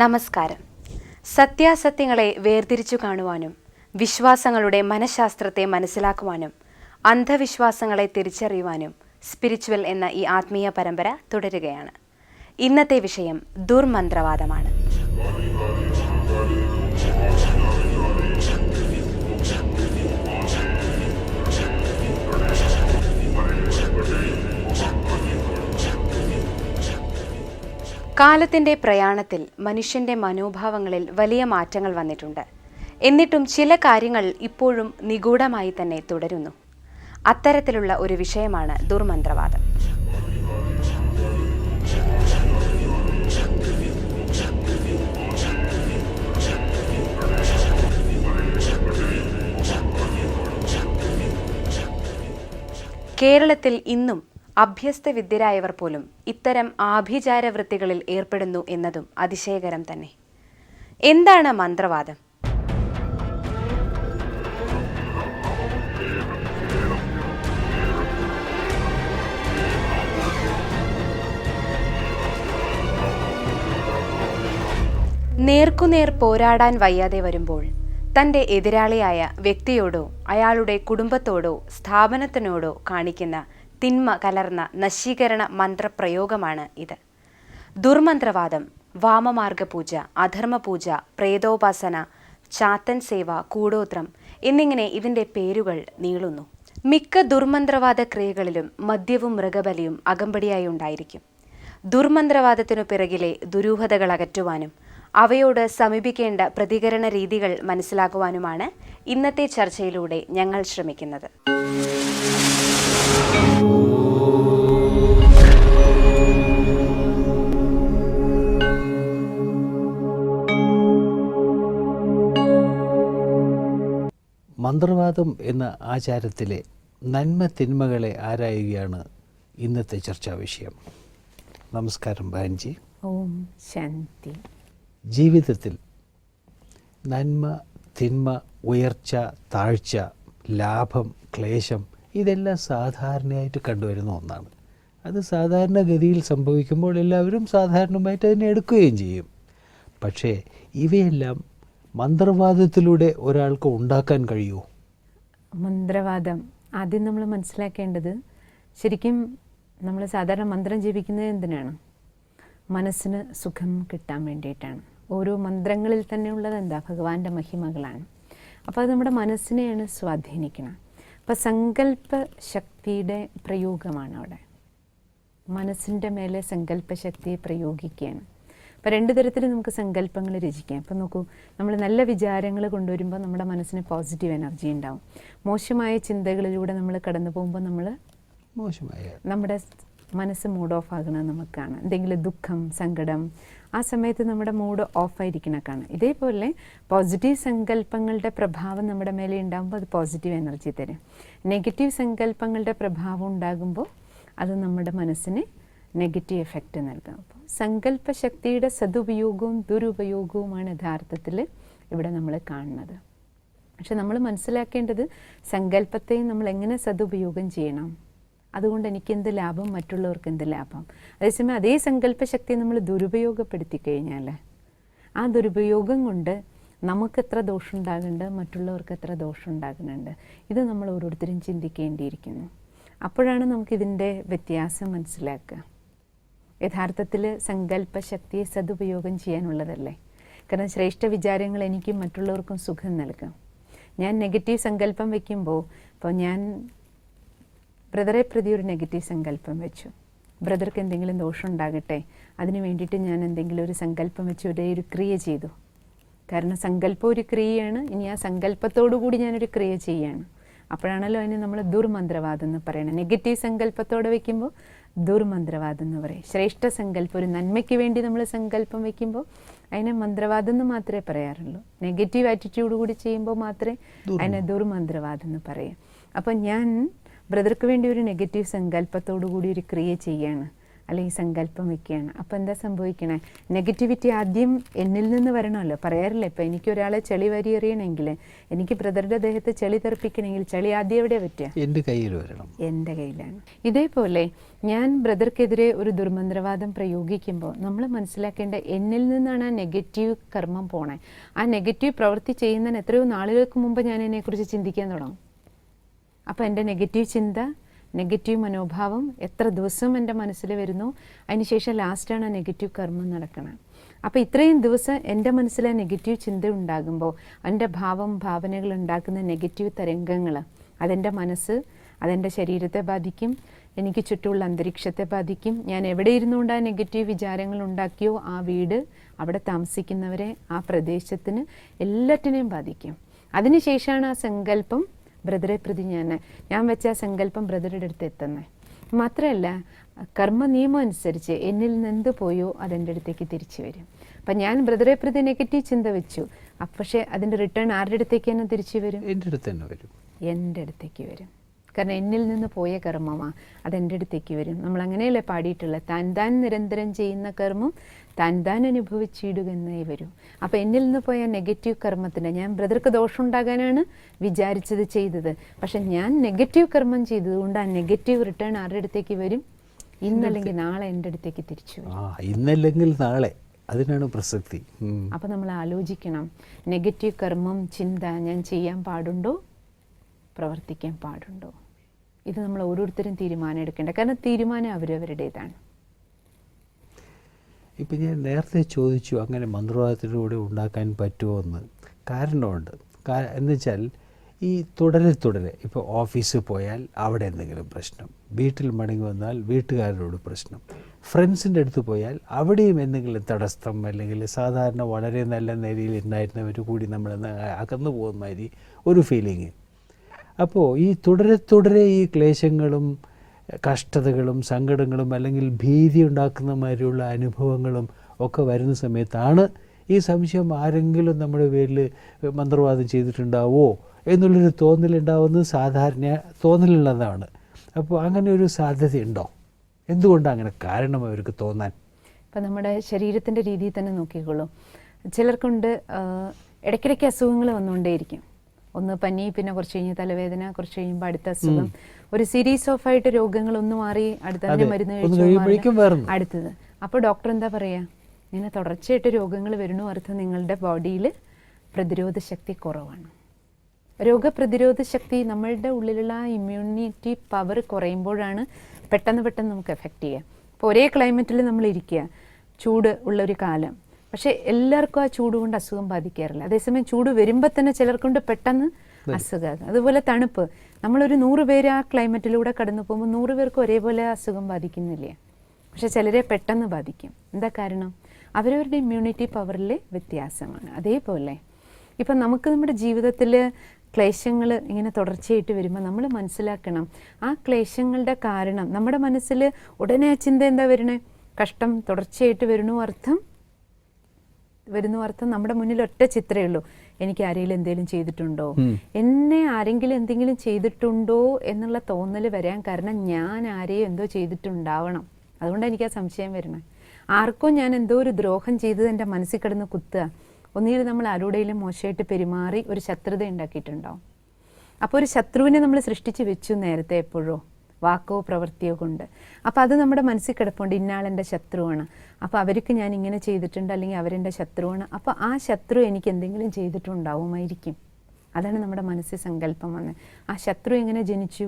നമസ്കാരം. സത്യാസത്യങ്ങളെ വേർതിരിച്ചു കാണുവാനും വിശ്വാസങ്ങളുടെ മനഃശാസ്ത്രത്തെ മനസ്സിലാക്കുവാനും അന്ധവിശ്വാസങ്ങളെ തിരിച്ചറിയുവാനും സ്പിരിച്വൽ എന്ന ഈ ആത്മീയ പരമ്പര തുടരുകയാണ്. ഇന്നത്തെ വിഷയം ദുർമന്ത്രവാദമാണ്. കാലത്തിന്റെ പ്രയാണത്തിൽ മനുഷ്യന്റെ മനോഭാവങ്ങളിൽ വലിയ മാറ്റങ്ങൾ വന്നിട്ടുണ്ട്. എന്നിട്ടും ചില കാര്യങ്ങൾ ഇപ്പോഴും നിഗൂഢമായി തന്നെ തുടരുന്നു. അത്തരത്തിലുള്ള ഒരു വിഷയമാണ് ദുർമന്ത്രവാദം. കേരളത്തിൽ ഇന്നും അഭ്യസ്ത വിദ്യരായവർ പോലും ഇത്തരം ആഭിചാര വൃത്തികളിൽ ഏർപ്പെടുന്നു എന്നതും അതിശയകരം തന്നെ. എന്താണ് മന്ത്രവാദം? നേർക്കുനേർ പോരാടാൻ വയ്യാതെ വരുമ്പോൾ തന്റെ എതിരാളിയായ വ്യക്തിയോടോ അയാളുടെ കുടുംബത്തോടോ സ്ഥാപനത്തിനോടോ കാണിക്കുന്ന തിന്മ കലർന്ന നശീകരണ മന്ത്രപ്രയോഗമാണ് ഇത്. ദുർമന്ത്രവാദം വാമമാർഗ പൂജ അധർമ്മ പൂജ പ്രേതോപാസന ചാത്തൻ സേവ കൂടോത്രം എന്നിങ്ങനെ ഇതിന്റെ പേരുകൾ നീളുന്നു. മിക്ക ദുർമന്ത്രവാദ ക്രിയകളിലും മദ്യവും മൃഗബലിയും അകമ്പടിയായി ഉണ്ടായിരിക്കും. ദുർമന്ത്രവാദത്തിനു പിറകിലെ ദുരൂഹതകൾ അകറ്റുവാനും അവയോട് സമീപിക്കേണ്ട പ്രതികരണ രീതികൾ മനസ്സിലാക്കുവാനുമാണ് ഇന്നത്തെ ചർച്ചയിലൂടെ ഞങ്ങൾ ശ്രമിക്കുന്നത്. മന്ത്രവാദം എന്ന ആചാരത്തിലെ നന്മ തിന്മകളെ ആരായുകയാണ് ഇന്നത്തെ ചർച്ചാ വിഷയം. നമസ്കാരം ബാൻജി ഓം ശാന്തി. ജീവിതത്തിൽ നന്മ തിന്മ ഉയർച്ച താഴ്ച ലാഭം ക്ലേശം ഇതെല്ലാം സാധാരണയായിട്ട് കണ്ടുവരുന്ന ഒന്നാണ്. അത് സാധാരണഗതിയിൽ സംഭവിക്കുമ്പോൾ എല്ലാവരും സാധാരണമായിട്ട് അതിനെ എടുക്കുകയും ചെയ്യും. പക്ഷേ ഇവയെല്ലാം മന്ത്രവാദത്തിലൂടെ ഒരാൾക്ക് ഉണ്ടാക്കാൻ കഴിയുമോ? മന്ത്രവാദം. ആദ്യം നമ്മൾ മനസ്സിലാക്കേണ്ടത് ശരിക്കും നമ്മൾ സാധാരണ മന്ത്രം ജപിക്കുന്നത് എന്തിനാണ്? മനസ്സിന് സുഖം കിട്ടാൻ വേണ്ടിയിട്ടാണ്. ഓരോ മന്ത്രങ്ങളിൽ തന്നെ ഉള്ളത് എന്താ? ഭഗവാന്റെ മഹിമകളാണ്. അപ്പോൾ അത് നമ്മുടെ മനസ്സിനെയാണ് സ്വാധീനിക്കുന്നത്. അപ്പോൾ സങ്കല്പ ശക്തിയുടെ പ്രയോഗമാണ് അവിടെ. മനസ്സിന്റെ മേലെ സങ്കല്പശക്തിയെ പ്രയോഗിക്കുകയാണ്. അപ്പോൾ രണ്ട് തരത്തിൽ നമുക്ക് സങ്കല്പങ്ങൾ രചിക്കാം. ഇപ്പം നോക്കൂ നമ്മൾ നല്ല വിചാരങ്ങൾ കൊണ്ടുവരുമ്പോൾ നമ്മുടെ മനസ്സിന് പോസിറ്റീവ് എനർജി ഉണ്ടാവും. മോശമായ ചിന്തകളിലൂടെ നമ്മൾ കടന്നു പോകുമ്പോൾ നമ്മൾ മോശമായ നമ്മുടെ മനസ്സ് മൂഡ് ഓഫ് ആകണത് നമുക്കാണ്. കാണാം എന്തെങ്കിലും ദുഃഖം സങ്കടം ആ സമയത്ത് നമ്മുടെ മൂഡ് ഓഫ് കാണാം ഇതേപോലെ പോസിറ്റീവ് സങ്കല്പങ്ങളുടെ പ്രഭാവം നമ്മുടെ മേലെ ഉണ്ടാകുമ്പോൾ അത് പോസിറ്റീവ് എനർജി തരും. നെഗറ്റീവ് സങ്കല്പങ്ങളുടെ പ്രഭാവം ഉണ്ടാകുമ്പോൾ അത് നമ്മുടെ മനസ്സിന് നെഗറ്റീവ് എഫക്റ്റ് നൽകും. അപ്പോൾ സങ്കല്പശക്തിയുടെ സതുപയോഗവും ദുരുപയോഗവുമാണ് യഥാർത്ഥത്തിൽ ഇവിടെ നമ്മൾ കാണുന്നത്. പക്ഷെ നമ്മൾ മനസ്സിലാക്കേണ്ടത് സങ്കല്പത്തെയും നമ്മൾ എങ്ങനെ സതുപയോഗം ചെയ്യണം? അതുകൊണ്ട് എനിക്ക് എന്ത് ലാഭം മറ്റുള്ളവർക്ക് എന്ത് ലാഭം? അതേസമയം അതേ സങ്കല്പശക്തി നമ്മൾ ദുരുപയോഗപ്പെടുത്തി കഴിഞ്ഞാൽ ആ ദുരുപയോഗം കൊണ്ട് നമുക്ക് എത്ര ദോഷം ഉണ്ടാകുന്നുണ്ട് മറ്റുള്ളവർക്ക് എത്ര ദോഷം ഉണ്ടാകുന്നുണ്ട് ഇത് നമ്മൾ ഓരോരുത്തരും ചിന്തിക്കേണ്ടിയിരിക്കുന്നു. അപ്പോഴാണ് നമുക്കിതിന്റെ വ്യത്യാസം മനസ്സിലാക്കുക. യഥാർത്ഥത്തിൽ സങ്കല്പശക്തിയെ സതുപയോഗം ചെയ്യാനുള്ളതല്ലേ? കാരണം ശ്രേഷ്ഠ വിചാരങ്ങൾ എനിക്കും മറ്റുള്ളവർക്കും സുഖം നൽകും. ഞാൻ നെഗറ്റീവ് സങ്കല്പം വയ്ക്കുമ്പോൾ ഇപ്പോൾ ഞാൻ ബ്രദറെ പ്രതി ഒരു നെഗറ്റീവ് സങ്കല്പം വെച്ചു. ബ്രദർക്ക് എന്തെങ്കിലും ദോഷം ഉണ്ടാകട്ടെ അതിന് വേണ്ടിയിട്ട് ഞാൻ എന്തെങ്കിലും ഒരു സങ്കല്പം വെച്ച് ഒരേ ഒരു ക്രിയ ചെയ്തു. കാരണം സങ്കല്പം ഒരു ക്രിയയാണ് ഇനി ആ സങ്കല്പത്തോടു കൂടി ഞാനൊരു ക്രിയ ചെയ്യാണ്. അപ്പോഴാണല്ലോ അതിന് നമ്മൾ ദുർമന്ത്രവാദം എന്ന് പറയുന്നത് നെഗറ്റീവ് സങ്കല്പത്തോടെ വെക്കുമ്പോൾ ദുർമന്ത്രവാദം എന്ന് പറയും ശ്രേഷ്ഠ സങ്കല്പം ഒരു നന്മയ്ക്ക് വേണ്ടി നമ്മൾ സങ്കല്പം വെക്കുമ്പോൾ അതിനെ മന്ത്രവാദം എന്ന് മാത്രമേ പറയാറുള്ളൂ. നെഗറ്റീവ് ആറ്റിറ്റ്യൂഡ് കൂടി ചെയ്യുമ്പോൾ മാത്രമേ അതിനെ ദുർമന്ത്രവാദം എന്ന് പറയാം. അപ്പം ഞാൻ ബ്രദർക്ക് വേണ്ടി ഒരു നെഗറ്റീവ് സങ്കല്പത്തോടു കൂടി ഒരു ക്രിയ ചെയ്യാണ്. അല്ലെങ്കിൽ സങ്കല്പം വെക്കുകയാണ്. അപ്പോൾ എന്താ സംഭവിക്കണേ? നെഗറ്റിവിറ്റി ആദ്യം എന്നിൽ നിന്ന് വരണമല്ലോ. പറയാറില്ല ഇപ്പം എനിക്ക് ഒരാളെ ചെളി വരി എറിയണമെങ്കിൽ എനിക്ക് ബ്രദറുടെ ദേഹത്ത് ചെളി തെറിപ്പിക്കണമെങ്കിൽ ചെളി ആദ്യം എവിടെ പറ്റുക? എന്റെ കയ്യിൽ വരണം. എന്റെ കയ്യിലാണ്. ഇതേപോലെ ഞാൻ ബ്രദർക്കെതിരെ ഒരു ദുർമന്ത്രവാദം പ്രയോഗിക്കുമ്പോൾ നമ്മൾ മനസ്സിലാക്കേണ്ട എന്നിൽ നിന്നാണ് ആ നെഗറ്റീവ് കർമ്മം പോണേ. ആ നെഗറ്റീവ് പ്രവൃത്തി ചെയ്യുന്നതിന് എത്രയോ നാളുകൾക്ക് മുമ്പ് ഞാൻ എന്നെക്കുറിച്ച് ചിന്തിക്കാൻ തുടങ്ങും. അപ്പോൾ എന്റെ നെഗറ്റീവ് ചിന്ത നെഗറ്റീവ് മനോഭാവം എത്ര ദിവസം എന്റെ മനസ്സിൽ വരുന്നു അതിനുശേഷം ലാസ്റ്റാണ് ആ നെഗറ്റീവ് കർമ്മം നടക്കുന്നത് അപ്പോൾ ഇത്രയും ദിവസം എന്റെ മനസ്സിലെ നെഗറ്റീവ് ചിന്ത ഉണ്ടാകുമ്പോൾ എന്റെ ഭാവം ഭാവനകൾ ഉണ്ടാക്കുന്ന നെഗറ്റീവ് തരംഗങ്ങൾ അതെന്റെ മനസ്സ് അതെന്റെ ശരീരത്തെ ബാധിക്കും എനിക്ക് ചുറ്റുമുള്ള അന്തരീക്ഷത്തെ ബാധിക്കും ഞാൻ എവിടെ ഇരുന്നുകൊണ്ട് ആ നെഗറ്റീവ് വിചാരങ്ങൾ ഉണ്ടാക്കിയോ ആ വീട് അവിടെ താമസിക്കുന്നവരെ ആ പ്രദേശത്തിന് എല്ലാറ്റിനെയും ബാധിക്കും. അതിനുശേഷമാണ് ആ സങ്കല്പം ബ്രദറെ പ്രതി ഞാൻ ഞാൻ വെച്ച ആ സങ്കല്പം ബ്രദറുടെ അടുത്ത് എത്തുന്നത് മാത്രമല്ല കർമ്മ നിയമം അനുസരിച്ച് എന്നിൽ നിന്ന് പോയോ അതെന്റെ അടുത്തേക്ക് തിരിച്ചു വരും. അപ്പം ഞാൻ ബ്രദറെ പ്രതി നെഗറ്റീവ് ചിന്ത വെച്ചു. പക്ഷേ അതിന്റെ റിട്ടേൺ ആരുടെ അടുത്തേക്ക് തന്നെ തിരിച്ചു വരും? എന്റെ അടുത്ത് തന്നെ വരും. എന്റെ അടുത്തേക്ക് വരും. കാരണം എന്നിൽ നിന്ന് പോയ കർമ്മമാണ് അതെന്റെ അടുത്തേക്ക് വരും. നമ്മൾ അങ്ങനെയല്ലേ പാടിയിട്ടുള്ളത്? താൻ താൻ നിരന്തരം ചെയ്യുന്ന കർമ്മം താൻ താൻ അനുഭവിച്ചിടുക എന്നേ വരും. അപ്പോൾ എന്നിൽ നിന്ന് പോയ നെഗറ്റീവ് കർമ്മത്തിന് ഞാൻ ബ്രദർക്ക് ദോഷം ഉണ്ടാകാനാണ് വിചാരിച്ചത് ചെയ്തത്. പക്ഷെ ഞാൻ നെഗറ്റീവ് കർമ്മം ചെയ്തതുകൊണ്ട് ആ നെഗറ്റീവ് റിട്ടേൺ ആരുടെ അടുത്തേക്ക് വരും? ഇന്നല്ലെങ്കിൽ നാളെ എന്റെ അടുത്തേക്ക് തിരിച്ചു ഇന്നല്ലെങ്കിൽ നാളെ. അതിനാണ് പ്രസക്തി. അപ്പം അപ്പോൾ നമ്മൾ ആലോചിക്കണം. നെഗറ്റീവ് കർമ്മം ചിന്ത ഞാൻ ചെയ്യാൻ പാടുണ്ടോ? പ്രവർത്തിക്കാൻ പാടുണ്ടോ? ഇത് നമ്മൾ ഓരോരുത്തരും തീരുമാനം എടുക്കേണ്ട. കാരണം തീരുമാനം അവരവരുടേതാണ്. ഇപ്പം ഞാൻ നേരത്തെ ചോദിച്ചു അങ്ങനെ മന്ത്രവാദത്തിലൂടെ ഉണ്ടാക്കാൻ പറ്റുമോ എന്ന്. കാരണമുണ്ട്. എന്ന് എന്നുവെച്ചാൽ ഈ തുടരെ തുടരെ ഇപ്പോൾ ഓഫീസിൽ പോയാൽ അവിടെ എന്തെങ്കിലും പ്രശ്നം. വീട്ടിൽ മടങ്ങി വന്നാൽ വീട്ടുകാരോട് പ്രശ്നം. ഫ്രണ്ട്സിന്റെ അടുത്ത് പോയാൽ അവിടെയും എന്തെങ്കിലും തടസ്സം അല്ലെങ്കിൽ സാധാരണ വളരെ നല്ല നിലയിൽ ഉണ്ടായിരുന്നവർ കൂടി നമ്മൾ അകന്നു പോകുന്ന മാതിരി ഒരു ഫീലിങ് അപ്പോൾ ഈ തുടരെ തുടരെ ഈ ക്ലേശങ്ങളും കഷ്ടതകളും സങ്കടങ്ങളും അല്ലെങ്കിൽ ഭീതി ഉണ്ടാക്കുന്ന മാതിരിയുള്ള അനുഭവങ്ങളും ഒക്കെ വരുന്ന സമയത്താണ് ഈ സംശയം ആരെങ്കിലും നമ്മുടെ പേരിൽ മന്ത്രവാദം ചെയ്തിട്ടുണ്ടാവോ എന്നുള്ളൊരു തോന്നലുണ്ടാവുന്നത് സാധാരണ തോന്നലുള്ളതാണ്. അപ്പോൾ അങ്ങനെ ഒരു സാധ്യതയുണ്ടോ? എന്തുകൊണ്ടാണ് അങ്ങനെ കാരണം അവർക്ക് തോന്നാൻ? ഇപ്പം നമ്മുടെ ശരീരത്തിന്റെ രീതിയിൽ തന്നെ നോക്കിക്കോളൂ. ചിലർക്കുണ്ട് ഇടയ്ക്കിടയ്ക്ക് അസുഖങ്ങൾ വന്നുകൊണ്ടേയിരിക്കും. ഒന്ന് പനി പിന്നെ കുറച്ച് കഴിഞ്ഞ് തലവേദന കുറച്ച് കഴിയുമ്പോൾ അടുത്ത അസുഖം. ഒരു സീരീസ് ഓഫ് ആയിട്ട് രോഗങ്ങൾ ഒന്ന് മാറി അടുത്ത. മരുന്ന് കഴിച്ചു അടുത്തത്. അപ്പോൾ ഡോക്ടർ എന്താ പറയാ? ഇങ്ങനെ തുടർച്ചയായിട്ട് രോഗങ്ങൾ വരുന്നു അർത്ഥം നിങ്ങളുടെ ബോഡിയിൽ പ്രതിരോധ ശക്തി കുറവാണ്. രോഗപ്രതിരോധ ശക്തി നമ്മളുടെ ഉള്ളിലുള്ള ഇമ്മ്യൂണിറ്റി പവർ കുറയുമ്പോഴാണ് പെട്ടെന്ന് പെട്ടെന്ന് നമുക്ക് എഫക്റ്റ് ചെയ്യുക. ഇപ്പോൾ ഒരേ ക്ലൈമറ്റിൽ നമ്മൾ ഇരിക്കുക. ചൂട് ഉള്ളൊരു കാലം. പക്ഷേ എല്ലാവർക്കും ആ ചൂട് കൊണ്ട് അസുഖം ബാധിക്കാറില്ല. അതേസമയം ചൂട് വരുമ്പോൾ തന്നെ ചിലർക്കൊണ്ട് പെട്ടെന്ന് അസുഖം. അതുപോലെ തണുപ്പ്. നമ്മളൊരു നൂറ് പേര് ആ ക്ലൈമറ്റിലൂടെ കടന്നു പോകുമ്പോൾ നൂറ് പേർക്ക് ഒരേപോലെ അസുഖം ബാധിക്കുന്നില്ല? പക്ഷെ ചിലരെ പെട്ടെന്ന് ബാധിക്കും. എന്താ കാരണം? അവരവരുടെ ഇമ്മ്യൂണിറ്റി പവറിലെ വ്യത്യാസമാണ്. അതേപോലെ ഇപ്പം നമുക്ക് നമ്മുടെ ജീവിതത്തിൽ ക്ലേശങ്ങൾ ഇങ്ങനെ തുടർച്ചയായിട്ട് വരുമ്പോൾ നമ്മൾ മനസ്സിലാക്കണം. ആ ക്ലേശങ്ങളുടെ കാരണം നമ്മുടെ മനസ്സിൽ ഉടനെ ആ ചിന്ത എന്താ വരണേ? കഷ്ടം തുടർച്ചയായിട്ട് വരണു അർത്ഥം വരുന്നു അർത്ഥം നമ്മുടെ മുന്നിൽ ഒറ്റ ചിത്രമേ ഉള്ളൂ. എനിക്ക് ആരെങ്കിലും എന്തെങ്കിലും ചെയ്തിട്ടുണ്ടോ? എന്നെ ആരെങ്കിലും എന്തെങ്കിലും ചെയ്തിട്ടുണ്ടോ എന്നുള്ള തോന്നൽ വരാൻ കാരണം ഞാൻ ആരെയും എന്തോ ചെയ്തിട്ടുണ്ടാവണം. അതുകൊണ്ട് എനിക്ക് ആ സംശയം വരണം ആർക്കോ ഞാൻ എന്തോ ഒരു ദ്രോഹം ചെയ്തത് എന്റെ മനസ്സിൽ കിടന്ന് കുത്തുക. ഒന്നുകിൽ നമ്മൾ ആരുടെയും മോശമായിട്ട് പെരുമാറി ഒരു ശത്രുത ഉണ്ടാക്കിയിട്ടുണ്ടാവും അപ്പോൾ ഒരു ശത്രുവിനെ നമ്മൾ സൃഷ്ടിച്ച് വെച്ചു നേരത്തെ എപ്പോഴോ. വാക്കോ പ്രവൃത്തിയോ കൊണ്ട്. അപ്പോൾ അത് നമ്മുടെ മനസ്സിൽ കിടപ്പുണ്ട് ഇന്നാളെന്റെ ശത്രുവാണ്. അപ്പോൾ അവർക്ക് ഞാൻ ഇങ്ങനെ ചെയ്തിട്ടുണ്ട് അല്ലെങ്കിൽ അവരെന്റെ ശത്രുവാണ്. അപ്പോൾ ആ ശത്രു എനിക്ക് എന്തെങ്കിലും ചെയ്തിട്ടുണ്ടാവുമായിരിക്കും. അതാണ് നമ്മുടെ മനസ്സിൽ സങ്കല്പം വന്നത് ആ ശത്രു എങ്ങനെ ജനിച്ചു?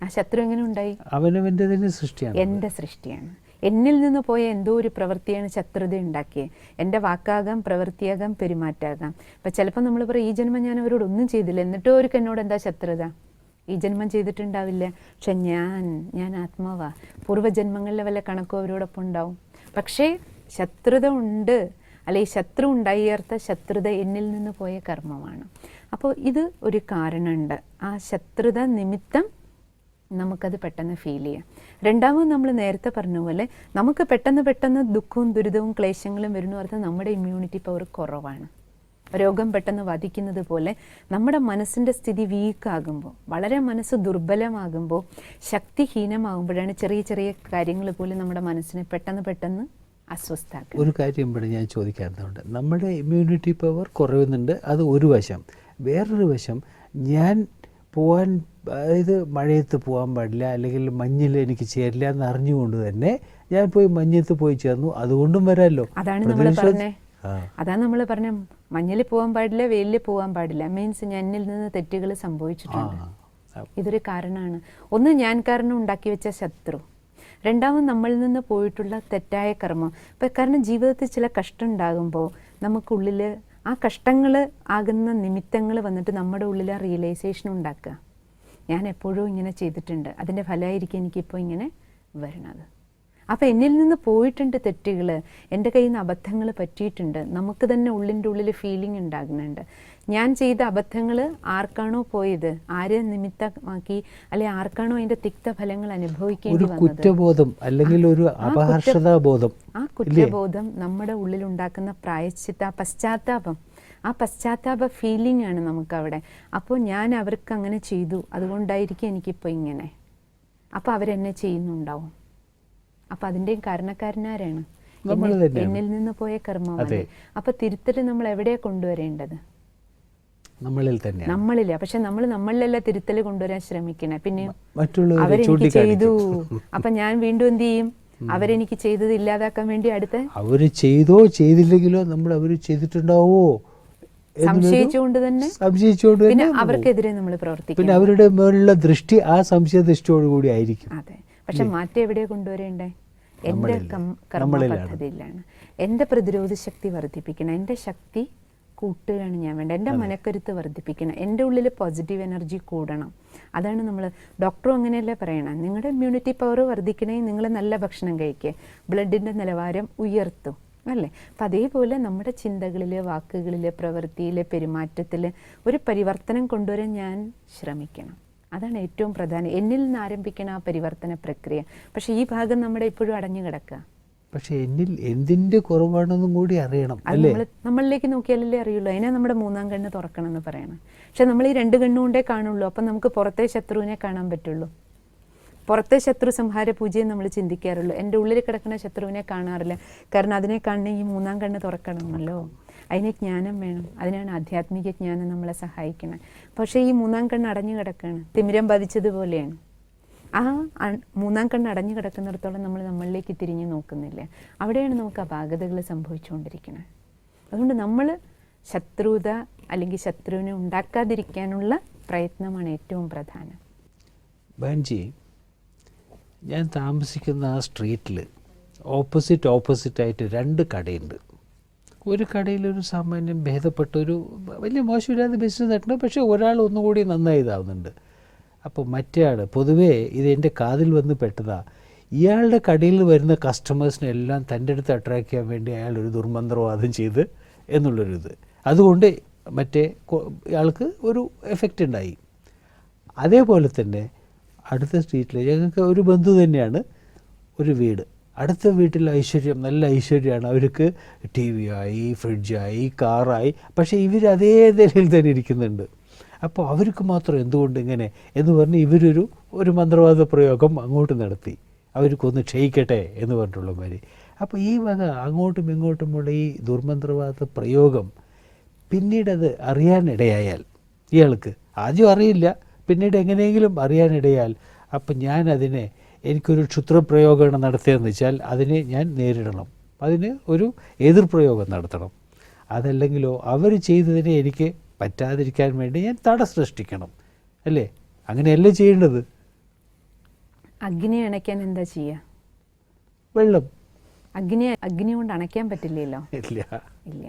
ആ ശത്രു എങ്ങനെ ഉണ്ടായി? അവനവന്റെ തന്നെ സൃഷ്ടിയാണ്. എന്റെ സൃഷ്ടിയാണ്. എന്നിൽ നിന്ന് പോയ എന്തോ ഒരു പ്രവൃത്തിയാണ് ശത്രുത ഉണ്ടാക്കിയത് എന്റെ വാക്കാകാം പ്രവൃത്തിയാകാം പെരുമാറ്റാകാം. അപ്പം ചിലപ്പോൾ നമ്മൾ പറയും ഈ ജന്മം ഞാൻ അവരോട് ഒന്നും ചെയ്തില്ല. എന്നിട്ടും അവർക്ക് എന്നോട് എന്താ ശത്രുത? ഈ ജന്മം ചെയ്തിട്ടുണ്ടാവില്ല. പക്ഷെ ഞാൻ ഞാൻ ആത്മാവാ. പൂർവജന്മങ്ങളിലെ വല്ല കണക്കും അവരോടൊപ്പം ഉണ്ടാവും. പക്ഷേ ശത്രുത ഉണ്ട്. അല്ലെ ശത്രു ഉണ്ടായിയർത്ത ശത്രുത എന്നിൽ നിന്ന് പോയ കർമ്മമാണ്. അപ്പോൾ ഇത് ഒരു കാരണമുണ്ട്. ആ ശത്രുത നിമിത്തം നമുക്കത് പെട്ടെന്ന് ഫീൽ ചെയ്യാം. രണ്ടാമത് നമ്മൾ നേരത്തെ പറഞ്ഞ പോലെ നമുക്ക് പെട്ടെന്ന് പെട്ടെന്ന് ദുഃഖവും ദുരിതവും ക്ലേശങ്ങളും വരുന്ന. പറഞ്ഞാൽ നമ്മുടെ ഇമ്മ്യൂണിറ്റി പവർ കുറവാണ്. രോഗം പെട്ടെന്ന് വധിക്കുന്നത് പോലെ നമ്മുടെ മനസ്സിന്റെ സ്ഥിതി വീക്കാകുമ്പോൾ വളരെ മനസ്സ് ദുർബലമാകുമ്പോൾ ശക്തിഹീനമാകുമ്പോഴാണ് ചെറിയ ചെറിയ കാര്യങ്ങൾ പോലും നമ്മുടെ മനസ്സിനെ പെട്ടെന്ന് പെട്ടെന്ന് അസ്വസ്ഥാക്കുക ഒരു കാര്യം ഇവിടെ ഞാൻ ചോദിക്കാറുണ്ട് നമ്മുടെ ഇമ്മ്യൂണിറ്റി പവർ കുറയുന്നുണ്ട്. അത് ഒരു വശം. വേറൊരു വശം ഞാൻ പോകാൻ അതായത് മഴയത്ത് പോകാൻ പാടില്ല അല്ലെങ്കിൽ മഞ്ഞിൽ എനിക്ക് ചേരില്ല എന്ന് അറിഞ്ഞുകൊണ്ട് തന്നെ ഞാൻ പോയി മഞ്ഞത്ത് പോയി ചേർന്നു. അതുകൊണ്ടും വരാമല്ലോ അതാണ് നമ്മൾ പറഞ്ഞേ. അതാണ് നമ്മൾ പറഞ്ഞ. മഞ്ഞിൽ പോകാൻ പാടില്ല വെയിലിൽ പോകാൻ പാടില്ല. മീൻസ് എന്നിൽ നിന്ന് തെറ്റുകൾ സംഭവിച്ചിട്ടുണ്ട്. ഇതൊരു കാരണമാണ്. ഒന്ന് ഞാൻ കാരണം ഉണ്ടാക്കി വെച്ച ശത്രു. രണ്ടാമത് നമ്മളിൽ നിന്ന് പോയിട്ടുള്ള തെറ്റായ കർമ്മം. ഇപ്പം കാരണം ജീവിതത്തിൽ ചില കഷ്ടം ഉണ്ടാകുമ്പോൾ നമുക്കുള്ളിൽ ആ കഷ്ടങ്ങൾ ആകുന്ന നിമിത്തങ്ങൾ വന്നിട്ട് നമ്മുടെ ഉള്ളിൽ ആ റിയലൈസേഷൻ ഉണ്ടാക്കുക. ഞാൻ എപ്പോഴും ഇങ്ങനെ ചെയ്തിട്ടുണ്ട്. അതിന്റെ ഫലമായിരിക്കും എനിക്കിപ്പോൾ ഇങ്ങനെ വരണത്. അപ്പോൾ എന്നിൽ നിന്ന് പോയിട്ടുണ്ട് തെറ്റുകൾ എന്റെ കയ്യിൽ നിന്ന് അബദ്ധങ്ങൾ പറ്റിയിട്ടുണ്ട്. നമുക്ക് തന്നെ ഉള്ളിന്റെ ഉള്ളിൽ ഫീലിംഗ് ഉണ്ടാകുന്നുണ്ട്. ഞാൻ ചെയ്ത അബദ്ധങ്ങൾ ആർക്കാണോ പോയത്? ആരെ നിമിത്തമാക്കി അല്ലെ ആർക്കാണോ അതിന്റെ തിക്തഫലങ്ങൾ അനുഭവിക്കേണ്ടി വന്നത്? കുറ്റബോധം അല്ലെങ്കിൽ ഒരു ആ അപഹർഷതാബോധം ആ കുറ്റബോധം നമ്മുടെ ഉള്ളിൽ ഉണ്ടാക്കുന്ന പ്രായശ്ചിത്ത പശ്ചാത്താപം. ആ പശ്ചാത്താപ ഫീലിംഗ് ആണ് നമുക്ക് അവിടെ അപ്പോൾ ഞാൻ അവർക്ക് അങ്ങനെ ചെയ്തു. അതുകൊണ്ടായിരിക്കും എനിക്കിപ്പോൾ ഇങ്ങനെ. അപ്പോൾ അവരെന്നെ ചെയ്യുന്നുണ്ടാവും. അപ്പോൾ അതിന്റെയും കാരണക്കാരനാരാണ്? എന്നിൽ- നിന്ന് പോയ കർമ്മമാണ് അപ്പൊ തിരുത്തൽ നമ്മൾ എവിടെയാണ് കൊണ്ടുവരേണ്ടത്? നമ്മളിൽ തന്നെ നമ്മളില്ല പക്ഷെ നമ്മൾ നമ്മളിലല്ല തിരുത്തൽ കൊണ്ടുവരാൻ ശ്രമിക്കണേ. പിന്നെ അവരെനിക്ക് ചെയ്തു. അപ്പൊ ഞാൻ വീണ്ടും എന്ത് ചെയ്യും? അവരെനിക്ക് ചെയ്തത് ഇല്ലാതാക്കാൻ വേണ്ടി അടുത്ത അവർ ചെയ്തോ ചെയ്തില്ലെങ്കിലോ നമ്മൾ അവർ ചെയ്തിട്ടുണ്ടാവോ സംശയിച്ചുകൊണ്ട് തന്നെ സംശയിച്ചുകൊണ്ട് പിന്നെ. അവർക്കെതിരെ നമ്മൾ പ്രവർത്തിക്കും പിന്നെ അവരുടെ മേലുള്ള ദൃഷ്ടി ആ സംശയ ദൃഷ്ടിയോടുകൂടി ആയിരിക്കും. അതെ. പക്ഷെ മാറ്റം എവിടെയാ കൊണ്ടുവരേണ്ടേ? എന്റെ കർമ്മപദ്ധതിയിലാണ് കം- കർമ്മ പദ്ധതിയിലാണ്. എന്റെ പ്രതിരോധ ശക്തി വർദ്ധിപ്പിക്കണം. എന്റെ ശക്തി കൂട്ടുകയാണ് ഞാൻ വേണ്ടത്. എന്റെ മനക്കരുത്ത് വർദ്ധിപ്പിക്കണം. എന്റെ ഉള്ളിൽ പോസിറ്റീവ് എനർജി കൂടണം. അതാണ് നമ്മൾ ഡോക്ടറും അങ്ങനെയല്ലേ പറയണം. നിങ്ങളുടെ ഇമ്മ്യൂണിറ്റി പവർ വർദ്ധിക്കണമെങ്കിൽ നിങ്ങൾ നല്ല ഭക്ഷണം കഴിക്കുക ബ്ലഡിന്റെ നിലവാരം ഉയർത്തും അല്ലേ? അപ്പം അതേപോലെ നമ്മുടെ ചിന്തകളിൽ വാക്കുകളിൽ പ്രവൃത്തിയിൽ പെരുമാറ്റത്തിൽ ഒരു പരിവർത്തനം കൊണ്ടുവരാൻ ഞാൻ ശ്രമിക്കണം. അതാണ് ഏറ്റവും പ്രധാനം. എന്നിൽ നിന്ന് ആരംഭിക്കണ ആ പരിവർത്തന പ്രക്രിയ. പക്ഷേ ഈ ഭാഗം നമ്മുടെ ഇപ്പോഴും അടഞ്ഞു കിടക്കുക. പക്ഷെ എന്നിൽ എന്തിന്റെ കുറവാണെന്നും കൂടി അറിയണം അല്ലേ? നമ്മളിലേക്ക് നോക്കിയാലല്ലേ അറിയുള്ളൂ. അതിനെ നമ്മുടെ മൂന്നാം കണ്ണ് തുറക്കണം എന്ന് പറയണം. പക്ഷെ നമ്മൾ ഈ രണ്ട് കണ്ണുകൊണ്ടേ കാണുള്ളൂ. അപ്പം നമുക്ക് പുറത്തെ ശത്രുവിനെ കാണാൻ പറ്റുള്ളൂ. പുറത്തെ ശത്രു സംഹാര പൂജയെ നമ്മൾ ചിന്തിക്കാറുള്ളൂ. എന്റെ ഉള്ളിൽ കിടക്കുന്ന ശത്രുവിനെ കാണാറില്ല. കാരണം അതിനെ കാണണമെങ്കിൽ ഈ മൂന്നാം കണ്ണ് തുറക്കണമല്ലോ. അതിന് ജ്ഞാനം വേണം. അതിനാണ് ആധ്യാത്മിക ജ്ഞാനം നമ്മളെ സഹായിക്കുന്നത് പക്ഷേ ഈ മൂന്നാം കണ്ണ് അടഞ്ഞു കിടക്കുകയാണ് തിമിരം പതിച്ചതുപോലെയാണ് ആ മൂന്നാം കണ്ണ് അടഞ്ഞു കിടക്കുന്നിടത്തോളം നമ്മൾ നമ്മളിലേക്ക് തിരിഞ്ഞു നോക്കുന്നില്ല. അവിടെയാണ് നമുക്ക് അപാകതകൾ സംഭവിച്ചുകൊണ്ടിരിക്കുന്നത് അതുകൊണ്ട് നമ്മൾ ശത്രുത അല്ലെങ്കിൽ ശത്രുവിനെ ഉണ്ടാക്കാതിരിക്കാനുള്ള പ്രയത്നമാണ് ഏറ്റവും പ്രധാനം. ബാൻജി ഞാൻ താമസിക്കുന്ന ആ സ്ട്രീറ്റിൽ ഓപ്പോസിറ്റ് ഓപ്പോസിറ്റ് ആയിട്ട് രണ്ട് കടയുണ്ട്. ഒരു കടയിൽ ഒരു സാമാന്യം ഭേദപ്പെട്ട ഒരു വലിയ മോശമില്ലാതെ ബിസിനസ് നടത്തുന്നു പക്ഷേ ഒരാൾ ഒന്നുകൂടി നന്നായി ഇതാവുന്നുണ്ട്. അപ്പോൾ മറ്റേ ആൾ പൊതുവേ ഇത് എന്റെ കാതിൽ വന്ന് പെട്ടതാണ് ഇയാളുടെ കടയിൽ വരുന്ന കസ്റ്റമേഴ്സിനെ എല്ലാം തന്റെ അടുത്ത് അട്രാക്ട് ചെയ്യാൻ വേണ്ടി അയാൾ ഒരു ദുർമന്ത്രവാദം ചെയ്ത് എന്നുള്ളൊരിത് അതുകൊണ്ട് മറ്റേ ഇയാൾക്ക് ഒരു എഫക്റ്റ് ഉണ്ടായി. അതേപോലെ തന്നെ അടുത്ത സ്ട്രീറ്റിൽ ഞങ്ങൾക്ക് ഒരു ബന്ധു തന്നെയാണ് ഒരു വീട്. അടുത്ത വീട്ടിൽ ഐശ്വര്യം നല്ല ഐശ്വര്യമാണ്. അവർക്ക് ടി വി ആയി ഫ്രിഡ്ജായി കാറായി പക്ഷേ ഇവർ അതേ നിലയിൽ തന്നെ ഇരിക്കുന്നുണ്ട്. അപ്പോൾ അവർക്ക് മാത്രം എന്തുകൊണ്ട് ഇങ്ങനെ? എന്ന് പറഞ്ഞ് ഇവരൊരു ഒരു മന്ത്രവാദ പ്രയോഗം അങ്ങോട്ട് നടത്തി. അവർക്കൊന്ന് ക്ഷയിക്കട്ടെ എന്ന് പറഞ്ഞിട്ടുള്ള മാതിരി. അപ്പോൾ ഈ വക അങ്ങോട്ടും ഇങ്ങോട്ടുമുള്ള ഈ ദുർമന്ത്രവാദ പ്രയോഗം പിന്നീടത് അറിയാനിടയായാൽ ഇയാൾക്ക് ആദ്യം അറിയില്ല. പിന്നീട് എങ്ങനെയെങ്കിലും അറിയാനിടയാൽ അപ്പം ഞാനതിനെ എനിക്കൊരു ക്ഷുദ്രപ്രയോഗമാണ് നടത്തിയതെന്ന് വെച്ചാൽ അതിനെ ഞാൻ നേരിടണം. അതിന് ഒരു എതിർപ്രയോഗം നടത്തണം. അതല്ലെങ്കിലോ അവർ ചെയ്തതിനെ എനിക്ക് പറ്റാതിരിക്കാൻ വേണ്ടി ഞാൻ തട സൃഷ്ടിക്കണം. അല്ലേ? അങ്ങനെയല്ലേ ചെയ്യേണ്ടത്? അഗ്നി അണയ്ക്കാൻ എന്താ ചെയ്യുക വെള്ളം. അഗ്നി അഗ്നി കൊണ്ട് അണയ്ക്കാൻ പറ്റില്ലല്ലോ? ഇല്ല. ഇല്ല.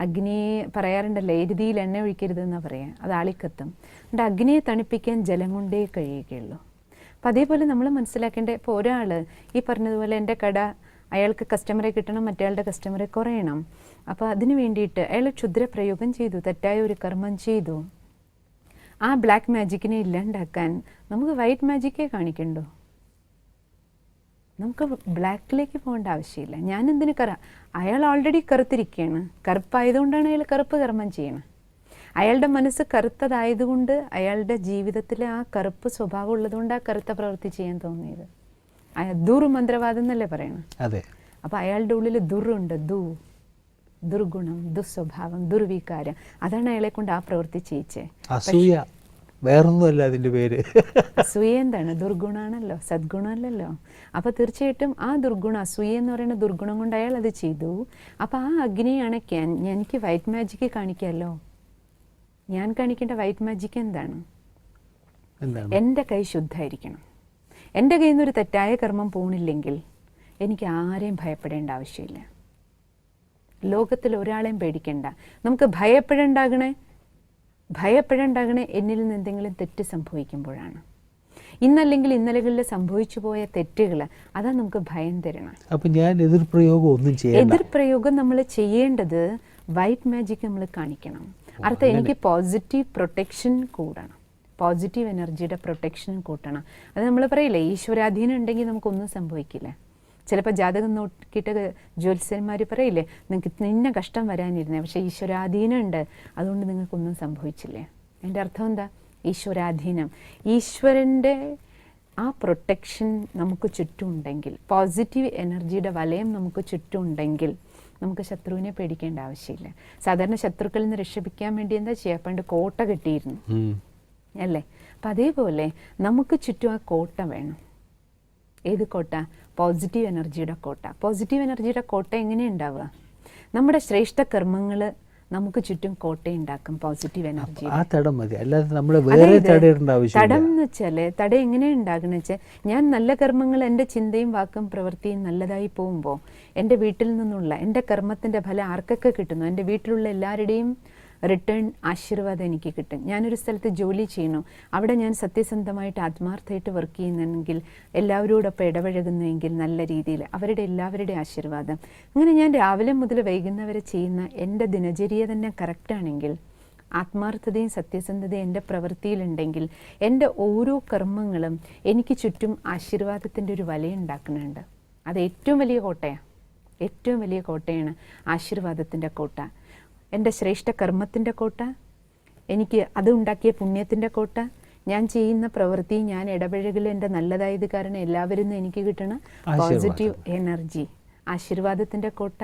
അഗ്നി പറയാറുണ്ടല്ലോ എരുതിയിൽ എണ്ണ ഒഴിക്കരുതെന്നാണ് പറയാം. അത് ആളിക്കത്തും. അതുകൊണ്ട് അഗ്നിയെ തണുപ്പിക്കാൻ ജലം കൊണ്ടേ കഴിയുകയുള്ളൂ. അപ്പം അതേപോലെ നമ്മൾ മനസ്സിലാക്കേണ്ട ഇപ്പോൾ ഒരാൾ ഈ പറഞ്ഞതുപോലെ എന്റെ കട അയാൾക്ക് കസ്റ്റമറെ കിട്ടണം മറ്റേയാളുടെ കസ്റ്റമറെ കുറയണം. അപ്പോൾ അതിന് വേണ്ടിയിട്ട് അയാൾ ക്ഷുദ്ര പ്രയോഗം ചെയ്തു തെറ്റായ ഒരു കർമ്മം ചെയ്തു. ആ ബ്ലാക്ക് മാജിക്കിനെ ഇല്ലാണ്ടാക്കാൻ നമുക്ക് വൈറ്റ് മാജിക്കേ കാണിക്കണ്ടോ? നമുക്ക് ബ്ലാക്കിലേക്ക് പോകേണ്ട ആവശ്യമില്ല. ഞാൻ എന്തിന് കറ? അയാൾ ഓൾറെഡി കറുത്തിരിക്കുകയാണ് കറുപ്പായതുകൊണ്ടാണ് അയാൾ കറുപ്പ് കർമ്മം ചെയ്യണത് അയാളുടെ മനസ്സ് കറുത്തതായതുകൊണ്ട് അയാളുടെ ജീവിതത്തിലെ ആ കറുപ്പ് സ്വഭാവം ഉള്ളതുകൊണ്ട് ആ കറുത്ത പ്രവൃത്തി ചെയ്യാൻ തോന്നിയത്. ദുർ ദുർമന്ത്രവാദം എന്നല്ലേ പറയണം? അതെ. അപ്പോൾ അയാളുടെ ഉള്ളിൽ ദുറുണ്ട് ദു. ദുർഗുണം ദുസ്വഭാവം ദുർവികാരം. അതാണ് അയാളെ കൊണ്ട് ആ പ്രവൃത്തി ചെയ്യിച്ചേ. അസൂയ. വേറൊന്നുമല്ല അതിന്റെ പേര്. അസൂയ എന്താണ്? ദുർഗുണാണല്ലോ. സദ്ഗുണമല്ലല്ലോ. അപ്പോൾ തീർച്ചയായിട്ടും ആ ദുർഗുണം അസൂയ എന്ന് പറയുന്ന ദുർഗുണം കൊണ്ട് അയാൾ അത് ചെയ്തു. അപ്പോൾ ആ അഗ്നി അണയ്ക്കാൻ എനിക്ക് വൈറ്റ് മാജിക്ക് കാണിക്കാമല്ലോ. ഞാൻ കാണിക്കേണ്ട വൈറ്റ് മാജിക് എന്താണ്? എന്റെ കൈ ശുദ്ധമായിരിക്കണം. എന്റെ കയ്യിൽ നിന്നൊരു തെറ്റായ കർമ്മം പോണില്ലെങ്കിൽ എനിക്ക് ആരെയും ഭയപ്പെടേണ്ട ആവശ്യമില്ല. ലോകത്തിൽ ഒരാളെയും പേടിക്കണ്ട. നമുക്ക് ഭയപ്പെടേണ്ടാകണേ? ഭയപ്പെടേണ്ടാകണേ എന്നിൽ നിന്ന് എന്തെങ്കിലും തെറ്റ് സംഭവിക്കുമ്പോഴാണ്. ഇന്നല്ലെങ്കിൽ ഇന്നലകളിൽ സംഭവിച്ചു പോയ തെറ്റുകൾ അതാ നമുക്ക് ഭയം തരണം. അപ്പം ഞാൻ എതിർപ്രയോഗം ഒന്നും ചെയ്യണ്ട. എതിർ പ്രയോഗം നമ്മൾ ചെയ്യേണ്ടത് വൈറ്റ് മാജിക് നമ്മൾ കാണിക്കണം. അർത്ഥം എനിക്ക് പോസിറ്റീവ് പ്രൊട്ടക്ഷൻ കൂടണം. പോസിറ്റീവ് എനർജിയുടെ പ്രൊട്ടക്ഷൻ കൂട്ടണം. അത് നമ്മൾ പറയില്ലേ ഈശ്വരാധീനം ഉണ്ടെങ്കിൽ നമുക്കൊന്നും സംഭവിക്കില്ല. ചിലപ്പോൾ ജാതകം നോക്കിയിട്ട് ജ്യോത്സ്യന്മാർ പറയില്ലേ നിങ്ങൾക്ക് നിന്ന കഷ്ടം വരാനിരുന്നേ പക്ഷേ ഈശ്വരാധീനം ഉണ്ട്. അതുകൊണ്ട് നിങ്ങൾക്കൊന്നും സംഭവിച്ചില്ലേ. എന്റെ അർത്ഥം എന്താ? ഈശ്വരാധീനം. ഈശ്വരന്റെ ആ പ്രൊട്ടക്ഷൻ നമുക്ക് ചുറ്റുമുണ്ടെങ്കിൽ പോസിറ്റീവ് എനർജിയുടെ വലയം നമുക്ക് ചുറ്റുമുണ്ടെങ്കിൽ നമുക്ക് ശത്രുവിനെ പേടിക്കേണ്ട ആവശ്യമില്ല. സാധാരണ ശത്രുക്കളിൽ നിന്ന് രക്ഷപ്പിക്കാൻ വേണ്ടി എന്താ ചെയ്യുക പണ്ട് കോട്ട കെട്ടിയിരുന്നു. അല്ലേ? അപ്പം അതേപോലെ നമുക്ക് ചുറ്റും ആ കോട്ട വേണം. ഏത് കോട്ട? പോസിറ്റീവ് എനർജിയുടെ കോട്ട. പോസിറ്റീവ് എനർജിയുടെ കോട്ട എങ്ങനെയാണ് ഉണ്ടാവുക? നമ്മുടെ ശ്രേഷ്ഠ കർമ്മങ്ങൾ നമുക്ക് ചുറ്റും കോട്ടയുണ്ടാക്കും പോസിറ്റീവ് എനർജി ആ തടം മതി. അല്ലാതെ നമ്മൾ വേറെ തടം എന്ന് വെച്ചാൽ തടം എങ്ങനെ ഉണ്ടാകുന്ന വെച്ചാൽ ഞാൻ നല്ല കർമ്മങ്ങൾ എന്റെ ചിന്തയും വാക്കും പ്രവൃത്തിയും നല്ലതായി പോകുമ്പോൾ എന്റെ വീട്ടിൽ നിന്നുള്ള എന്റെ കർമ്മത്തിന്റെ ഫലം ആർക്കൊക്കെ കിട്ടുന്നു? എന്റെ വീട്ടിലുള്ള എല്ലാവരുടെയും റിട്ടേൺ ആശീർവാദം എനിക്ക് കിട്ടും. ഞാനൊരു സ്ഥലത്ത് ജോലി ചെയ്യണോ അവിടെ ഞാൻ സത്യസന്ധമായിട്ട് ആത്മാർത്ഥമായിട്ട് വർക്ക് ചെയ്യുന്നെങ്കിൽ എല്ലാവരോടൊപ്പം ഇടപഴകുന്നുവെങ്കിൽ നല്ല രീതിയിൽ അവരുടെ എല്ലാവരുടെ ആശീർവാദം. അങ്ങനെ ഞാൻ രാവിലെ മുതൽ വൈകുന്നവരെ വരെ ചെയ്യുന്ന എന്റെ ദിനചര്യ തന്നെ കറക്റ്റാണെങ്കിൽ ആത്മാർത്ഥതയും സത്യസന്ധതയും എന്റെ പ്രവൃത്തിയിലുണ്ടെങ്കിൽ എന്റെ ഓരോ കർമ്മങ്ങളും എനിക്ക് ചുറ്റും ആശീർവാദത്തിന്റെ ഒരു വലയുണ്ടാക്കുന്നുണ്ട് അത് ഏറ്റവും വലിയ കോട്ടയാണ്. ഏറ്റവും വലിയ കോട്ടയാണ് ആശീർവാദത്തിന്റെ കോട്ട. എന്റെ ശ്രേഷ്ഠ കർമ്മത്തിന്റെ കോട്ട എനിക്ക് അത് ഉണ്ടാക്കിയ പുണ്യത്തിന്റെ കോട്ട ഞാൻ ചെയ്യുന്ന പ്രവൃത്തി ഞാൻ ഇടപഴകൽ എന്റെ നല്ലതായത് കാരണം എല്ലാവരും എനിക്ക് കിട്ടണ പോസിറ്റീവ് എനർജി ആശീർവാദത്തിന്റെ കോട്ട.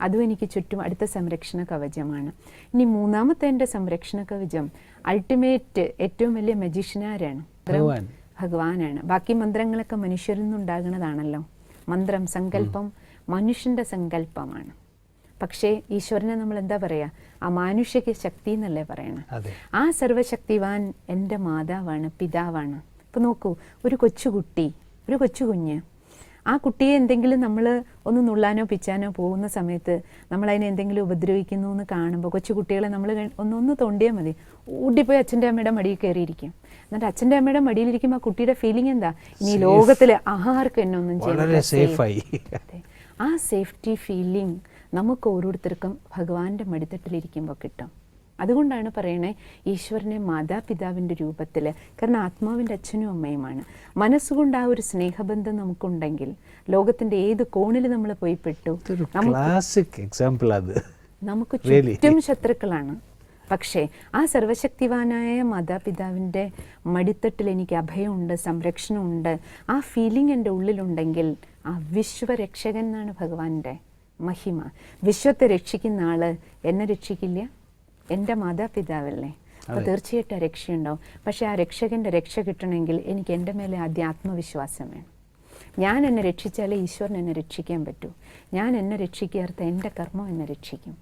അതും എനിക്ക് ചുറ്റും അടുത്ത സംരക്ഷണ കവചമാണ്. ഇനി മൂന്നാമത്തെ എന്റെ സംരക്ഷണ കവചം അൾട്ടിമേറ്റ് ഏറ്റവും വലിയ മജീഷ്യനാരാണ്. ഭഗവാനാണ്. ബാക്കി മന്ത്രങ്ങളൊക്കെ മനുഷ്യരിൽ നിന്നുണ്ടാകുന്നതാണല്ലോ. മന്ത്രം സങ്കല്പം മനുഷ്യന്റെ സങ്കല്പമാണ്. പക്ഷേ ഈശ്വരനെ നമ്മൾ എന്താ പറയുക അമാനുഷിക ശക്തി എന്നല്ലേ പറയണം? ആ സർവശക്തിവാൻ എന്റെ മാതാവാണ് പിതാവാണ്. ഇപ്പം നോക്കൂ ഒരു കൊച്ചുകുട്ടി ഒരു കൊച്ചുകുഞ്ഞ്. ആ കുട്ടിയെ എന്തെങ്കിലും നമ്മൾ ഒന്ന് നുള്ളാനോ പിച്ചാനോ പോകുന്ന സമയത്ത് നമ്മൾ അതിനെ എന്തെങ്കിലും ഉപദ്രവിക്കുന്നു എന്ന് കാണുമ്പോൾ കൊച്ചുകുട്ടികളെ നമ്മൾ ഒന്ന് ഒന്ന് തോണ്ടിയാൽ മതി. ഓടിപ്പോയി അച്ഛന്റെ അമ്മയുടെ മടിയിൽ കയറിയിരിക്കും. എന്നിട്ട് അച്ഛന്റെ അമ്മയുടെ മടിയിലിരിക്കുമ്പോൾ ആ കുട്ടിയുടെ ഫീലിംഗ് എന്താ? ഇനി ലോകത്തിലെ ആർക്കും എന്നെ ഒന്നും ചെയ്യാൻ. ആ സേഫ്റ്റി ഫീലിംഗ് നമുക്ക് ഓരോരുത്തർക്കും ഭഗവാന്റെ മടിത്തട്ടിലിരിക്കുമ്പോൾ കിട്ടും. അതുകൊണ്ടാണ് പറയണേ ഈശ്വരനെ മാതാപിതാവിന്റെ രൂപത്തിൽ കാരണം ആത്മാവിന്റെ അച്ഛനും അമ്മയുമാണ്. മനസ്സുകൊണ്ട് ആ ഒരു സ്നേഹബന്ധം നമുക്കുണ്ടെങ്കിൽ ലോകത്തിന്റെ ഏത് കോണിൽ നമ്മൾ പോയി പെട്ടു നമുക്ക് ക്ലാസിക് എക്സാമ്പിൾ അത്. നമുക്ക്? ചുറ്റും ശത്രുക്കളാണ്. പക്ഷേ ആ സർവശക്തിവാനായ മാതാപിതാവിന്റെ മടിത്തട്ടിൽ എനിക്ക് അഭയമുണ്ട് സംരക്ഷണമുണ്ട് ആ ഫീലിംഗ് എന്റെ ഉള്ളിലുണ്ടെങ്കിൽ ആ വിശ്വരക്ഷകൻ എന്നാണ് ഭഗവാന്റെ. മഹിമ. വിശ്വത്തെ രക്ഷിക്കുന്ന ആൾ എന്നെ രക്ഷിക്കില്ല? എന്റെ മാതാപിതാവല്ലേ? അപ്പോൾ. തീർച്ചയായിട്ടും ആ രക്ഷയുണ്ടാവും. പക്ഷേ ആ രക്ഷകന്റെ രക്ഷ കിട്ടണമെങ്കിൽ എനിക്ക് എന്റെ മേലെ ആദ്യം ആത്മവിശ്വാസം വേണം. ഞാൻ എന്നെ രക്ഷിച്ചാലേ ഈശ്വരൻ എന്നെ രക്ഷിക്കാൻ പറ്റൂ. ഞാൻ എന്നെ രക്ഷിക്കാത്ത എന്റെ കർമ്മം എന്നെ രക്ഷിക്കും.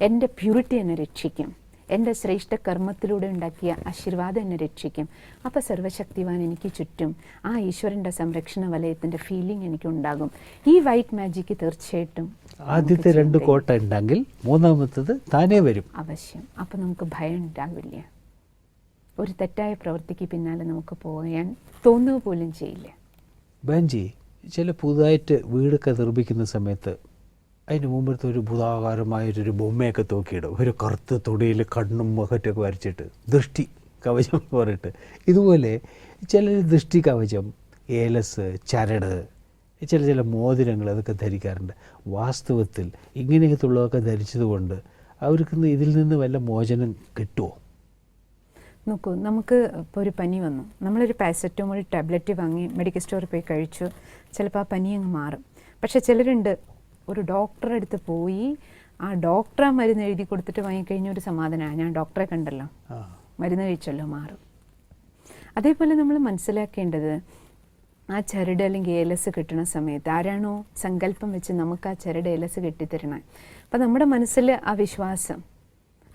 എന്റെ പ്യൂരിറ്റി എന്നെ രക്ഷിക്കും. എന്റെ ശ്രേഷ്ഠ കർമ്മത്തിലൂടെ ഉണ്ടാക്കിയ ആശീർവാദം എന്നെ രക്ഷിക്കും. അപ്പോൾ സർവശക്തിവാൻ എനിക്ക് ചുറ്റും ആ ഈശ്വരന്റെ സംരക്ഷണ വലയത്തിന്റെ ഫീലിംഗ് എനിക്കുണ്ടാകും ഈ വൈറ്റ് മാജിക്ക് തീർച്ചയായിട്ടും ആദ്യത്തെ രണ്ട് കോട്ട ഉണ്ടെങ്കിൽ മൂന്നാമത്തത് താനേ വരും. അവശ്യം. അപ്പോൾ നമുക്ക് ഭയം ഉണ്ടാവില്ല. ഒരു തെറ്റായ പ്രവൃത്തിക്ക് പിന്നാലെ നമുക്ക് പോകാൻ തോന്നുക പോലും ചെയ്യില്ല. ബാൻജി ചില പുതുതായിട്ട് വീടൊക്കെ നിർമ്മിക്കുന്ന സമയത്ത് അതിന് മുമ്പത്തെ ഒരു ഭൂതാകാരമായൊരു ബൊമ്മയൊക്കെ തൂക്കിയിടും. ഒരു കറുത്ത തുണിയിൽ കണ്ണും മുഖറ്റൊക്കെ വരച്ചിട്ട് ദൃഷ്ടി കവചം എന്ന് പറഞ്ഞിട്ട്. ഇതുപോലെ ചില ദൃഷ്ടി കവചം ഏലസ് ചരട് ചില ചില മോതിരങ്ങൾ അതൊക്കെ ധരിക്കാറുണ്ട്. വാസ്തവത്തിൽ ഇങ്ങനെയൊക്കെയുള്ളതൊക്കെ ധരിച്ചതുകൊണ്ട് അവർക്ക് ഇതിൽ നിന്ന് വല്ല മോചനം കിട്ടുമോ നോക്കൂ നമുക്ക് ഇപ്പോൾ ഒരു പനി വന്നു. നമ്മളൊരു പാരസെറ്റമോൾ ടാബ്ലറ്റ് വാങ്ങി മെഡിക്കൽ സ്റ്റോറിൽ പോയി കഴിച്ചു. ചിലപ്പോൾ ആ പനി അങ്ങ് മാറും. പക്ഷേ ചിലരുണ്ട് ഒരു ഡോക്ടറെ അടുത്ത് പോയി ആ ഡോക്ടർ ആ മരുന്ന് എഴുതി കൊടുത്തിട്ട് വാങ്ങിക്കഴിഞ്ഞ ഒരു സമാധാനമാണ് ഞാൻ ഡോക്ടറെ കണ്ടല്ലോ. മരുന്ന് കഴിച്ചല്ലോ മാറും. അതേപോലെ നമ്മൾ മനസ്സിലാക്കേണ്ടത് ആ ചരട് അല്ലെങ്കിൽ ഏലസ് കിട്ടുന്ന സമയത്ത് ആരാണോ സങ്കല്പം വെച്ച് നമുക്ക് ആ ചരട് ഏലസ് കെട്ടിത്തരണേ. അപ്പം നമ്മുടെ മനസ്സിൽ ആ വിശ്വാസം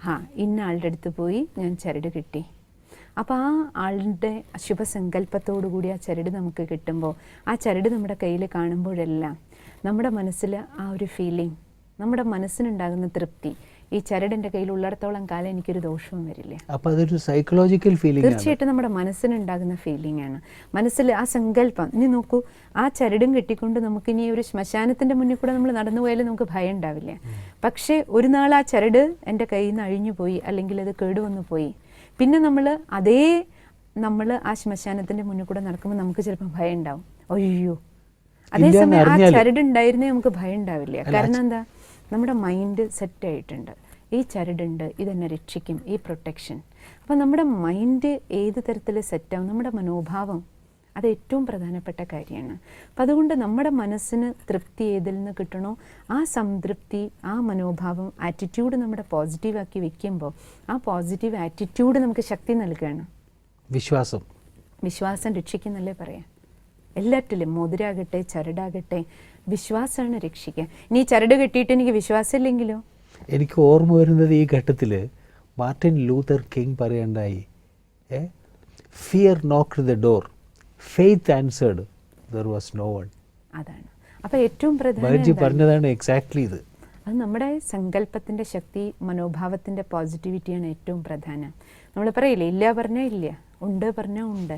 ആ ഇന്ന ആളുടെ അടുത്ത് പോയി ഞാൻ ചരട് കിട്ടി. അപ്പോൾ ആ ആളുടെ ശുഭസങ്കല്പത്തോടു കൂടി ആ ചരട് നമുക്ക് കിട്ടുമ്പോൾ ആ ചരട് നമ്മുടെ കയ്യിൽ കാണുമ്പോഴെല്ലാം നമ്മുടെ മനസ്സിൽ ആ ഒരു ഫീലിംഗ് നമ്മുടെ മനസ്സിനുണ്ടാകുന്ന തൃപ്തി ഈ ചരടിന്റെ കയ്യിൽ ഉള്ളിടത്തോളം കാലം എനിക്കൊരു ദോഷവും വരില്ല. അപ്പോൾ അതൊരു സൈക്കോളജിക്കൽ ഫീലിംഗ് തീർച്ചയായിട്ടും നമ്മുടെ മനസ്സിനുണ്ടാകുന്ന ഫീലിംഗ് ആണ്. മനസ്സിൽ ആ സങ്കല്പം ഇനി നോക്കൂ ആ ചരടും കെട്ടിക്കൊണ്ട് നമുക്ക് ഇനി ഒരു ശ്മശാനത്തിന്റെ മുന്നിൽ കൂടെ നമ്മൾ നടന്നു പോയാലും നമുക്ക് ഭയം ഉണ്ടാവില്ല. പക്ഷേ ഒരു നാൾ ആ ചരട് എന്റെ കയ്യിൽ നിന്ന് അഴിഞ്ഞു പോയി അല്ലെങ്കിൽ അത് കേടുവന്നു പോയി. പിന്നെ നമ്മൾ അതേ നമ്മൾ ആ ശ്മശാനത്തിന്റെ മുന്നിൽ കൂടെ നടക്കുമ്പോൾ നമുക്ക് ചിലപ്പോൾ ഭയം ഉണ്ടാവും. അയ്യോ. അതേസമയം ആ. ചരട് ഉണ്ടായിരുന്നേ നമുക്ക് ഭയം ഉണ്ടാവില്ല. കാരണം എന്താ? നമ്മുടെ മൈൻഡ് സെറ്റ് ആയിട്ടുണ്ട്. ഈ ചരടുണ്ട് ഇതെന്നെ രക്ഷിക്കും ഈ പ്രൊട്ടക്ഷൻ അപ്പം നമ്മുടെ മൈൻഡ് ഏത് തരത്തിൽ സെറ്റാവും നമ്മുടെ മനോഭാവം. അത് ഏറ്റവും പ്രധാനപ്പെട്ട കാര്യമാണ്. അപ്പം അതുകൊണ്ട് നമ്മുടെ മനസ്സിന് തൃപ്തി ഏതിൽ നിന്ന് കിട്ടണോ ആ സംതൃപ്തി ആ മനോഭാവം ആറ്റിറ്റ്യൂഡ് നമ്മുടെ പോസിറ്റീവാക്കി വെക്കുമ്പോൾ ആ പോസിറ്റീവ് ആറ്റിറ്റ്യൂഡ് നമുക്ക് ശക്തി നൽകുകയാണ് വിശ്വാസം. വിശ്വാസം രക്ഷിക്കുന്നല്ലേ പറയാം? എല്ലാറ്റിലും മോതിരാകട്ടെ ചരടാകട്ടെ വിശ്വാസമാണ് രക്ഷിക്കുക നീ ചരട് കെട്ടിയിട്ട് എനിക്ക് വിശ്വാസമില്ലെങ്കിലോ? എനിക്ക് ഓർമ്മ വരുന്നത് ഈ ഘട്ടത്തിൽ മാർട്ടിൻ ലൂതർ കിങ് പറയണ്ടായി ഏ? Fear knocked the door faith answered there was no one അതാണ്. അപ്പോൾ ഏറ്റവും പ്രധാനം പറഞ്ഞതാണ് എക്സാക്ട്ലി ഇത്. അത് നമ്മുടെ സങ്കല്പത്തിന്റെ ശക്തി മനോഭാവത്തിന്റെ പോസിറ്റിവിറ്റിയാണ് ഏറ്റവും പ്രധാനം. നമ്മൾ പറയില്ലേ ഇല്ല പറഞ്ഞാൽ ഇല്ല ഉണ്ട് പറഞ്ഞാൽ ഉണ്ട്.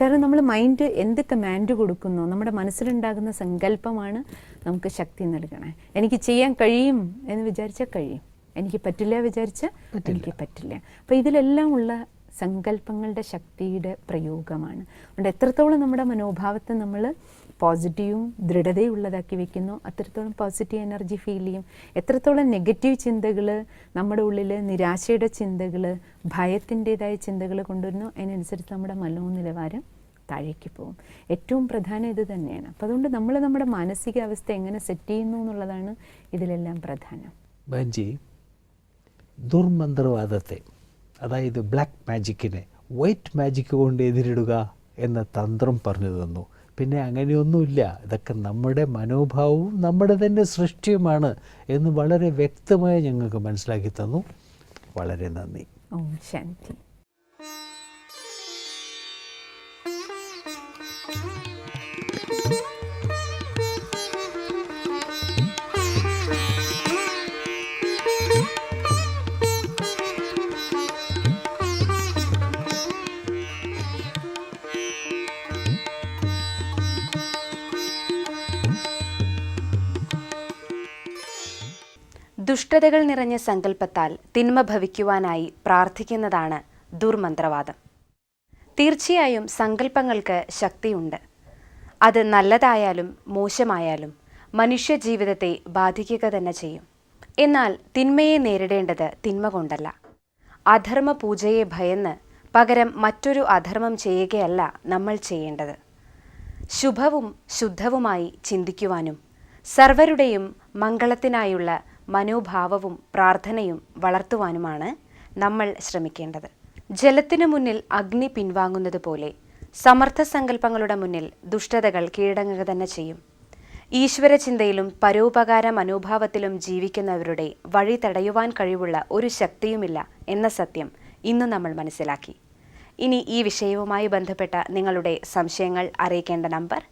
കാരണം നമ്മൾ മൈൻഡ് എന്ത് കമാൻഡ് കൊടുക്കുന്നു നമ്മുടെ മനസ്സിലുണ്ടാകുന്ന സങ്കല്പമാണ് നമുക്ക് ശക്തി നൽകണേ. എനിക്ക് ചെയ്യാൻ കഴിയും എന്ന് വിചാരിച്ചാൽ കഴിയും. എനിക്ക് പറ്റില്ല വിചാരിച്ചാൽ എനിക്ക് പറ്റില്ല. അപ്പോൾ ഇതിലെല്ലാം ഉള്ള സങ്കല്പങ്ങളുടെ ശക്തിയുടെ പ്രയോഗമാണ്. അതുകൊണ്ട് എത്രത്തോളം നമ്മുടെ മനോഭാവത്തെ നമ്മൾ പോസിറ്റീവും ദൃഢതയുള്ളതാക്കി വെക്കുന്നു. അത്രത്തോളം പോസിറ്റീവ് എനർജി ഫീൽ ചെയ്യും. എത്രത്തോളം നെഗറ്റീവ് ചിന്തകൾ നമ്മുടെ ഉള്ളിൽ നിരാശയുടെ ചിന്തകൾ ഭയത്തിന്റെതായ ചിന്തകൾ കൊണ്ടുവരുന്നു. അതിനനുസരിച്ച് നമ്മുടെ മനോനിലവാരം താഴേക്ക് പോകും. ഏറ്റവും പ്രധാനം ഇത് തന്നെയാണ്. അപ്പോൾ അതുകൊണ്ട് നമ്മൾ നമ്മുടെ മാനസികാവസ്ഥ എങ്ങനെ സെറ്റ് ചെയ്യുന്നു എന്നുള്ളതാണ് ഇതിലെല്ലാം പ്രധാനം. ബഞ്ചി ദുർമന്ത്രവാദത്തെ അതായത് ബ്ലാക്ക് മാജിക്കിനെ വൈറ്റ് മാജിക് കൊണ്ട് എതിരിടുക എന്ന തന്ത്രം പറഞ്ഞു തന്നു. പിന്നെ അങ്ങനെയൊന്നുമില്ല. ഇതൊക്കെ നമ്മുടെ മനോഭാവവും നമ്മുടെ തന്നെ സൃഷ്ടിയുമാണ് എന്ന് വളരെ വ്യക്തമായി ഞങ്ങൾക്ക് മനസ്സിലാക്കി തന്നു. വളരെ നന്ദി. ഓം ശാന്തി. ദുഷ്ടതകൾ നിറഞ്ഞ സങ്കല്പത്താൽ തിന്മ ഭവിക്കുവാനായി പ്രാർത്ഥിക്കുന്നതാണ് ദുർമന്ത്രവാദം. തീർച്ചയായും സങ്കല്പങ്ങൾക്ക് ശക്തിയുണ്ട്. അത് നല്ലതായാലും മോശമായാലും മനുഷ്യ ജീവിതത്തെ ബാധിക്കുക തന്നെ ചെയ്യും. എന്നാൽ തിന്മയെ നേരിടേണ്ടത് തിന്മ കൊണ്ടല്ല. അധർമ്മ പൂജയെ ഭയന്ന് പകരം മറ്റൊരു അധർമ്മം ചെയ്യുകയല്ല നമ്മൾ ചെയ്യേണ്ടത്. ശുഭവും ശുദ്ധവുമായി ചിന്തിക്കുവാനും സർവരുടെയും മംഗളത്തിനായുള്ള മനോഭാവവും പ്രാർത്ഥനയും വളർത്തുവാനുമാണ് നമ്മൾ ശ്രമിക്കേണ്ടത്. ജലത്തിനു മുന്നിൽ അഗ്നി പിൻവാങ്ങുന്നത് പോലെ സമർത്ഥ സങ്കല്പങ്ങളുടെ മുന്നിൽ ദുഷ്ടതകൾ കീഴടങ്ങുക തന്നെ ചെയ്യും. ഈശ്വര ചിന്തയിലും പരോപകാര മനോഭാവത്തിലും ജീവിക്കുന്നവരുടെ വഴി തടയുവാൻ കഴിവുള്ള ഒരു ശക്തിയുമില്ല എന്ന സത്യം ഇന്ന് നമ്മൾ മനസ്സിലാക്കി. ഇനി ഈ വിഷയവുമായി ബന്ധപ്പെട്ട നിങ്ങളുടെ സംശയങ്ങൾ അറിയിക്കേണ്ട നമ്പർ